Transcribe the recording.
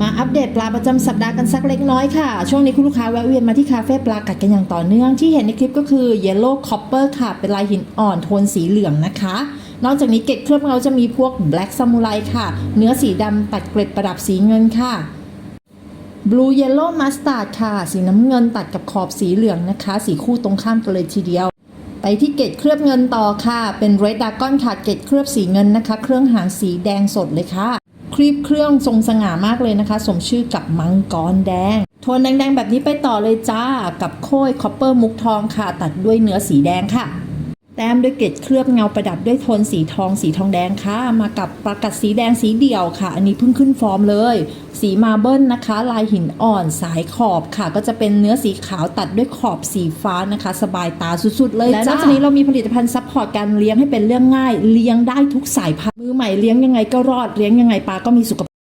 มาอัปเดตปลาประจำสัปดาห์กันสักเล็กน้อยค่ะ ช่วงนี้คุณลูกค้าแวะเวียนมาที่คาเฟ่ปลากัดกันอย่างต่อเนื่องที่เห็นในคลิปก็คือ Yellow Copper ค่ะ เป็นลายหินอ่อนโทนสีเหลืองนะคะ นอกจากนี้เกล็ดเคลือบเงาจะมีพวก Black Samurai ค่ะ เนื้อสีดำตัดเกล็ดประดับสีเงินค่ะ Blue Yellow Mustard ค่ะ สีน้ำเงินตัดกับขอบสีเหลืองนะคะ สีคู่ตรงข้ามกันเลยทีเดียวไปที่เกล็ดเคลือบเงินต่อค่ะ เป็น Red Dragon ค่ะเกล็ดเคลือบสีเงินนะคะ เครื่องหางสีแดงสดเลยค่ะ ครีบเครื่องทรงสง่ามากเลยนะคะ สมชื่อกับมังกรแดงโทนแดงๆ แบบนี้ไปต่อเลยจ้า กับโค้ยคอปเปอร์มุกทองค่ะ ตัดด้วยเนื้อสีแดงค่ะ แต้มด้วยเกล็ดเคลือบเงาประดับด้วยโทนสีทองสีทองแดงค่ะ มากับประกัดสีแดงสีเดี่ยวค่ะ อันนี้เพิ่งขึ้นฟอร์มเลย สีมาเบิลนะคะ ลายหินอ่อนสายขอบค่ะ ก็จะเป็นเนื้อสีขาวตัดด้วยขอบสีฟ้านะคะ สบายตาสุดๆเลยและนอกจากนี้เรามีผลิตภัณฑ์ซัพพอร์ตการเลี้ยงให้เป็นเรื่องง่าย เลี้ยงได้ทุกสายพันธุ์มือใหม่เลี้ยงยังไงก็รอดเลี้ยงยังไงปลาก็มีสุขภาพ